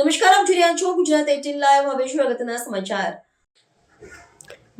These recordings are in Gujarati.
નમસ્કાર આપ જોઈ રહ્યા છો ગુજરાત એટીન લાઈવ. હવે અગત્યના સમાચાર?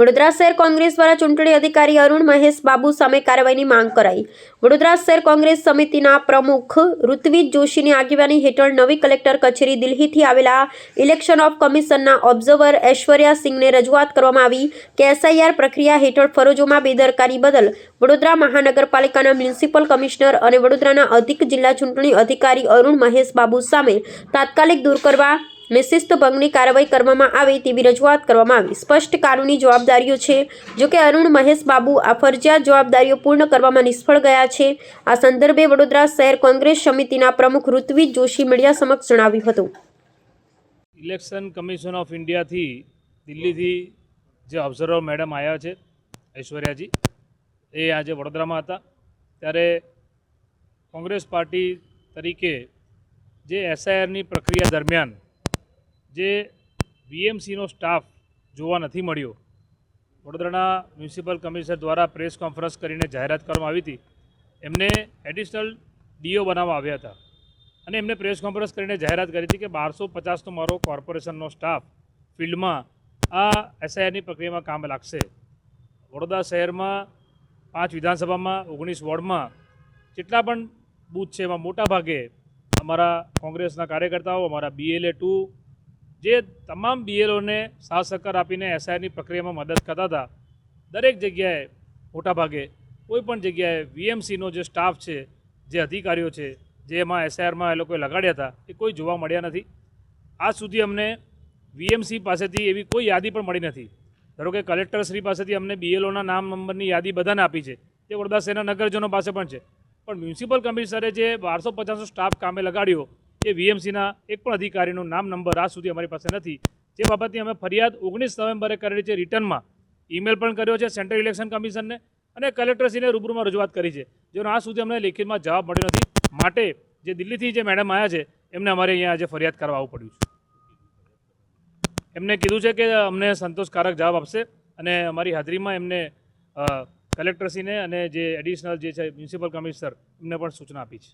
વડોદરા શહેર કોંગ્રેસ દ્વારા ચૂંટણી અધિકારી અરુણ મહેશ બાબુ સામે કાર્યવાહીની માંગ કરાઈ. વડોદરા શહેર કોંગ્રેસ સમિતિના પ્રમુખ ઋત્વિજ જોશીની આગેવાની હેઠળ નવી કલેક્ટર કચેરી દિલ્હીથી આવેલા ઇલેક્શન ઓફ કમિશનના ઓબ્ઝર્વર ઐશ્વર્યા સિંહને રજૂઆત કરવામાં આવી કે એસઆઈઆર પ્રક્રિયા હેઠળ ફરજોમાં બેદરકારી બદલ વડોદરા મહાનગરપાલિકાના મ્યુનિસિપલ કમિશનર અને વડોદરાના અધિક જિલ્લા ચૂંટણી અધિકારી અરુણ મહેશ બાબુ સામે તાત્કાલિક દૂર કરવા ને શિસ્ત ભંગની કાર્યવાહી કરવામાં આવે તેવી રજૂઆત કરવામાં આવી. સ્પષ્ટ કાનૂની જવાબદારીઓ છે, જો કે અરુણ મહેશ બાબુ આ ફરજિયાત જવાબદારીઓ પૂર્ણ કરવામાં નિષ્ફળ ગયા છે. આ સંદર્ભે વડોદરા શહેર કોંગ્રેસ સમિતિના પ્રમુખ ઋત્વિજ જોશી મીડિયા સમક્ષ જણાવ્યું હતું. ઇલેક્શન કમિશન ઓફ ઇન્ડિયાથી દિલ્હીથી જે ઓબ્ઝર્વર મેડમ આવ્યા છે, ઐશ્વર્યાજી, એ આજે વડોદરામાં હતા. ત્યારે કોંગ્રેસ પાર્ટી તરીકે જે એસઆઈઆરની પ્રક્રિયા દરમિયાન જે વીએમસીનો સ્ટાફ જોવા નથી મળ્યો, વડોદરાના મ્યુનિસિપલ કમિશનર દ્વારા પ્રેસ કોન્ફરન્સ કરીને જાહેરાત કરવામાં આવી હતી. એમને એડિશનલ ડીઓ બનાવવા આવ્યા હતા. અને એમને પ્રેસ કોન્ફરન્સ કરીને જાહેરાત કરી હતી કે બારસો પચાસનો મારો કોર્પોરેશનનો સ્ટાફ ફિલ્ડમાં આ એસઆઈઆરની પ્રક્રિયામાં કામ લાગશે. વડોદરા શહેરમાં પાંચ વિધાનસભામાં, ઓગણીસ વોર્ડમાં જેટલા પણ બૂથ છે એમાં મોટા ભાગે અમારા કોંગ્રેસના કાર્યકર્તાઓ, અમારા બીએલએ ટુ જે તમામ બીએલઓને સાથ સહકાર આપીને એસઆઈઆરની પ્રક્રિયામાં મદદ કરતા હતા, દરેક જગ્યાએ મોટા ભાગે કોઈ પણ જગ્યાએ વીએમસીનો જે સ્ટાફ છે, જે અધિકારીઓ છે, જે એમાં એસઆઈઆરમાં એ લોકોએ લગાડ્યા હતા, એ કોઈ જોવા મળ્યા નથી. આજ સુધી અમને વીએમસી પાસેથી એવી કોઈ યાદી પણ મળી નથી. ધારો કે કલેક્ટરશ્રી પાસેથી અમને બીએલઓના નામ નંબરની યાદી બધાને આપી છે, તે વડોદરા શહેરના નગરજનો પાસે પણ છે. પણ મ્યુનિસિપલ કમિશનરે જે બારસો પચાસનો સ્ટાફ કામે લગાડ્યો એ વીએમસીના એક પણ અધિકારીનું નામ નંબર આજ સુધી અમારી પાસે નથી. જે બાબતની અમે ફરિયાદ ઓગણીસ નવેમ્બરે કરેલી છે રિટર્નમાં. ઈમેલ પણ કર્યો છે સેન્ટ્રલ ઇલેક્શન કમિશનને અને કલેક્ટરશ્રીને રૂબરૂમાં રજૂઆત કરી છે, જેનો આજ સુધી અમને લેખિતમાં જવાબ મળ્યો નથી. માટે જે દિલ્હીથી જે મેડમ આવ્યા છે, એમને અમારે અહીંયા આજે ફરિયાદ કરવા આવવું પડ્યું છે. એમને કીધું છે કે અમને સંતોષકારક જવાબ આપશે અને અમારી હાજરીમાં એમને કલેક્ટરશ્રીને અને જે એડિશનલ જે છે મ્યુનિસિપલ કમિશનર એમને પણ સૂચના આપી છે.